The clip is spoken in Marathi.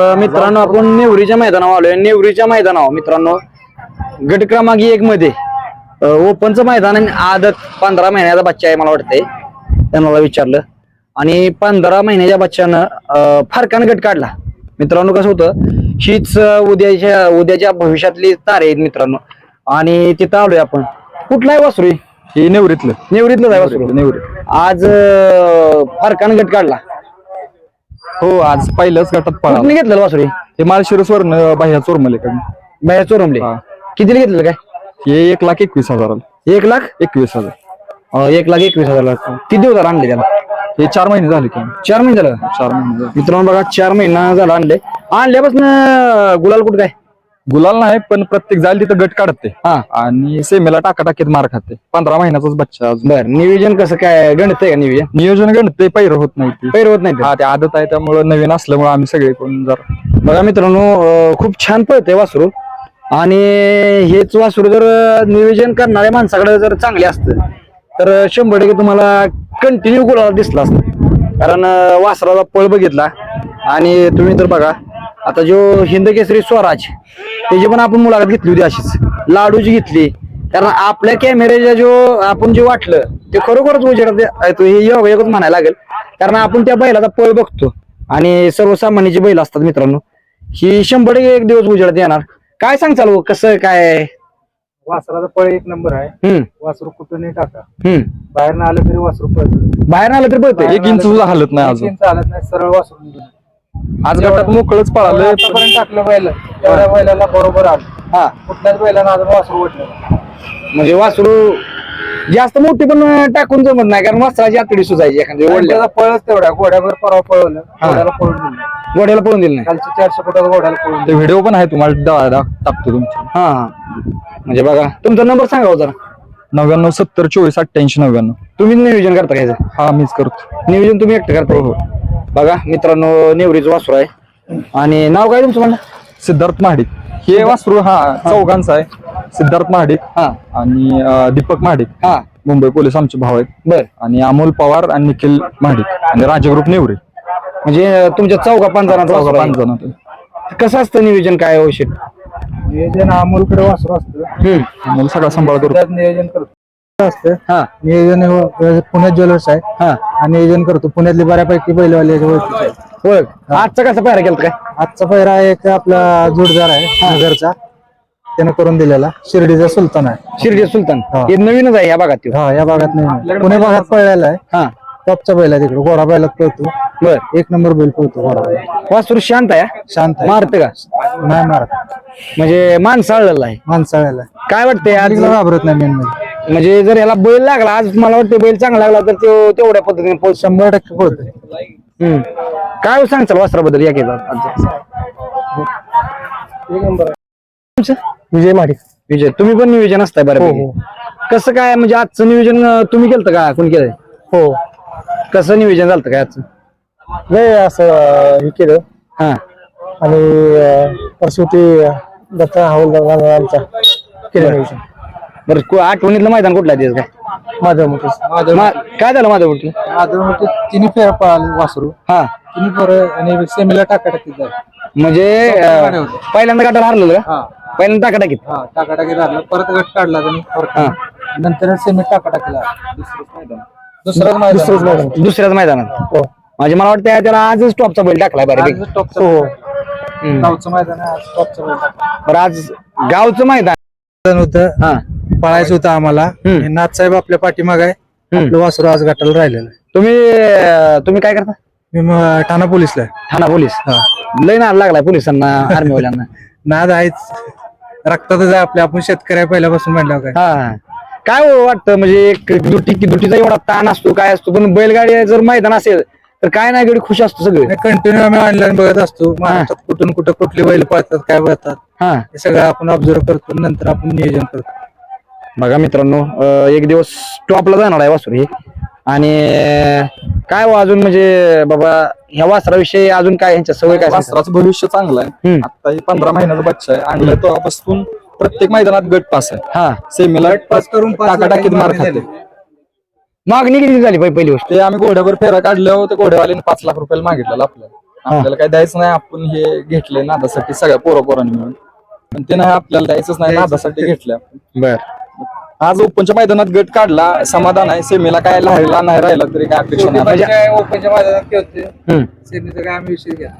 मित्रांनो आपण नेवरीच्या मैदानावर आलोय. नेवरीच्या मैदानावर मित्रांनो गट क्रमांक एक मध्ये ओपनचं मैदान आणि आदत पंधरा महिन्याचा बच्चा आहे मला वाटतंय. त्यांना विचारलं. आणि पंधरा महिन्याच्या बच्च्यानं फारकानं गट काढला. मित्रांनो कसं होतं हीच उद्याच्या उद्याच्या भविष्यातली तारे आहेत मित्रांनो. आणि तिथं आलोय आपण. कुठला आहे वासरू हे? नेवरीतलं. नेवरीतलं आहे वासरू. नेवरी आज फारकानं गट काढला. हो आज पहिल्याच गटात पळाला. कुठने घेतलेलं वासरू हे? माळशिरस वरन बाह्या चोरमलेकडून. बाहेर चोरमले. हा. कितीला घेतलेलं काय? हे एक लाख एकवीस हजाराला. एक लाख? एकवीस हजार. अं, एक लाख एकवीस हजार किती दिवस झाला आणले त्याला? हे चार महिने झाले की. चार महिने झालं? चार महिने झाले. मित्रांनो बघा चार महिना झाला आणले. आणल्यापासून गुलाल कुठं काय? गुलाल नाही पण प्रत्येक जाईल तिथं गट काढते. हा. आणि सेमेला टाका टाकीत मार खाते. पंधरा महिन्याचाच बच्चा अजून. बर नियोजन कसं काय? गणित आहे का नियोजन? नियोजन गणते पैर होत नाही ती. पैर होत नाही ते. हा ते आदत आहे त्यामुळं नवीन असल्यामुळे आम्ही सगळे कोण जर बघा मित्रांनो अं, खूप छान पळते वासरू. आणि हेच वासरू जर अं, नियोजन करणाऱ्या माणसाकडे जर चांगले असतं तर अं, शंभर टक्के तुम्हाला कंटिन्यू गुलाला दिसला असतं. कारण अं, वासराचा पळ बघितला. आणि तुम्ही तर बघा आता जो हिंद केसरी स्वराज त्याची पण आपण मुलाखत घेतली होती अशीच. लाडूची घेतली. कारण आपल्या कॅमेऱ्याच्या जो आपण जे वाटलं ते खरोखरच उजेडात हे योगायोगच म्हणायला लागेल. कारण आपण त्या बैलाचा पळ बघतो. आणि सर्वसामान्य जी बैल असतात मित्रांनो. ही शंभर एक दिवस उजेडात येणार. काय सांग चालू कसं काय? वासराचा पळ एक नंबर आहे. वासरू कुठूनही टाका. हम्म. बाहेर न आलं तरी वासरू पळत. बाहेर आलं तर पळतंय. एक इंच हालत नाही सरळ वासरू निघून. आज गटात मोकळच पळालं आतापर्यंत टाकलं बैल. तेवढ्या बैलाला बरोबर आलं. हा. कुठल्याच बैलानं अजून वासरू नाही. म्हणजे वासरू जास्त मोठी पण टाकून जमत नाही कारण वासराची आतडी सुजायची एखादी ओढल्या. त्याचा पळच तेवढा. घोड्यावर परवा पळवलं. घोड्याला पळून दिलं गोड्याला पळून दिलं नाही. खालच्या चारशे फुटाचा घोड्याला पळून ते व्हिडिओ पण आहे तुम्हाला दा- दा- टाकतो तुमचे. हा. हा म्हणजे बघा तुमचा नंबर सांगा हो जरा. नव्याण्णव सत्तर चोवीस अठ्ठ्याऐंशी नव्याण्णव. तुम्ही नियोजन करता काय याचं? हा मीच करतो. नियोजन तुम्ही एकटं करता? हो. बघा मित्रांनो नेवरीचं वासरू आहे. आणि नाव काय तुमचं म्हणलं? सिद्धार्थ महाडिक. हे वासरू हा चौघांचा आहे. सिद्धार्थ महाडिक हा. आणि दीपक महाडिक. हा. मुंबई पोलीस आमचे भाऊ आहेत. बर. आणि अमोल पवार आणि निखिल महाडिक. आणि राजग्रुप नेवरे. म्हणजे तुमच्या चौघा पाच जणांचं चौघा वासरू पाच आहे. जण होते. कसं असतं नियोजन? काय औषध? नियोजन अमोलकडे वासरू असतं. अमोल सगळा सांभाळ करतो नियोजन करतो. असतं. हा. नियोजन हे पुण्यात ज्वेलर्स आहे. हा. आणि नियोजन करतो. पुण्यातली बऱ्यापैकी बैलवाले याच्या ओळखीचे आहेत. ओळख आजचा कसा पायरा केला काय? आजचा पहिरा एक आपला जोडदार आहे नगरचा. त्याने करून दिलेला. शिर्डीचा सुलतान आहे. शिर्डी सुलतान. हा. हे नवीनच आहे या भागात. हा या भागात नाही पुणे भागात पळलेला आहे. हा. टॉपचा बैल आहे तिकडे घोडा बैलात पळतो. बर. एक नंबर बैल पळतो घोडा बैल वासरू शांत आहे हा? शांत आहे. मारत का? नाही मारत. म्हणजे माणसाळलेला आहे. माणसाळ्याला काय वाटतंय आज? घाबरत नाही मेन म्हणजे. म्हणजे जर याला बैल लागला आज मला वाटतं बैल चांगला लागला तर तो तेवढ्या पद्धतीने पोहोच शंभर टक्के पळतोय हम्म. काय सांगचाल वस्त्राबद्दल या केला तुमचं? विजय माडिक. विजय. तुम्ही पण नियोजन असताय हो बरं हो. कसं काय म्हणजे आजचं नियोजन अं, तुम्ही केलं का? कोण केलंय? हो. कसं नियोजन झालं काय आजचं? नाही असं अं, हे केलं. हा. आणि अं, परशुती दत्त हवलदार आमचा केलं नियोजन. बरं को- आठवणीतलं मैदान कुठलं आहे त्याचं? काय माझं मोठं मा- काय झालं माझं कुठलं माझं मोठे तिन्ही फेर पळाले वासरू. हा. तिन्ही फेर आणि सेमीला टाकाटाकीत झाले. म्हणजे अं, पहिल्यांदा गाठाला हरलेलं का? हा. पहिल्यांदा टाकाटाकीत? हा टाकाटाकी झालं परत गट काढला त्यांनी परत हा. नंतर सेमी टाकाटाकीला दुसरंच मैदान. दुसरंच मैदान. दुसऱ्याच मैदानात. हो. म्हणजे मला वाटतं त्याला आजच टॉपचा बैल टाकलाय बरं आज टॉपचं हो गावचं मैदान आहे आज टॉपचं मैदान बरं आज गावचं मैदान. होतं हा. पळायचं होतं आम्हाला. हम्म. हे नाथसाहेब आपल्या पाठीमाग आहे. हम्म. आपलं वासरू आज गटाला राहिलेलं आहे. तुम्ही अं, तुम्ही काय करता? मी मग ठाणा पोलीसला आहे. ठाणा पोलीस. हा. लय नाद लागलाय पोलिसांना आर्मीवाल्यांना. नाद आहेच. रक्तातच आहे आपल्या. आपण शेतकरी आहे पहिल्यापासून म्हणल्यावर काय. हा. काय हो वाटतं? म्हणजे एक दुटी दुटीचा एवढा ताण असतो काय असतो? पण बैलगाडी जर मैदान असेल तर काय नाही गडी खुश असतो सगळे. कंटिन्यू आम्ही ऑनलाईन बघत असतो. महाराष्ट्रात कुठून कुठं कुठले बैल पळतात काय पळतात. हा. हे सगळं आपण ऑब्झर्व करतो नंतर आपण नियोजन करतो. बघा मित्रांनो अं, एक दिवस टॉपला जाणार आहे वासुर हे. आणि अं, काय हो अजून म्हणजे बाबा ह्या वासराविषयी अजून काय ह्यांच्या सवय काय सांगता? वासराचं भविष्य चांगलं आहे. हम्म. आता हे पंधरा महिन्याचा बच्चा आहे आणि तेव्हापासून प्रत्येक मैदानात गट पास आहे. हा. सेमीला पास करून पाच टाकाटाकीत मार खाते. मागणी किती झाली पहि- पहिली गोष्ट? ते आम्ही घोड्यावर फेरा काढल्यावर ते घोड्यावाल्याने पाच लाख रुपयाला मागितलेला आपल्याला आपल्याला काय द्यायचं नाही आपण हे घेतले नादासाठी सगळ्या पोरा पोरांनी मिळून. पण ते नाही आपल्याला द्यायचंच नाही नादासाठी घेतले आपण बर. आज ओपनच्या मैदानात गट काढला समाधान आहे. सेमीला काय राहिला नाही राहिला तरी काय अपेक्षा नाही. काय ओपनच्या मैदानात खेळतोय हम्म. सेमीचा काय आम्ही विषय घ्या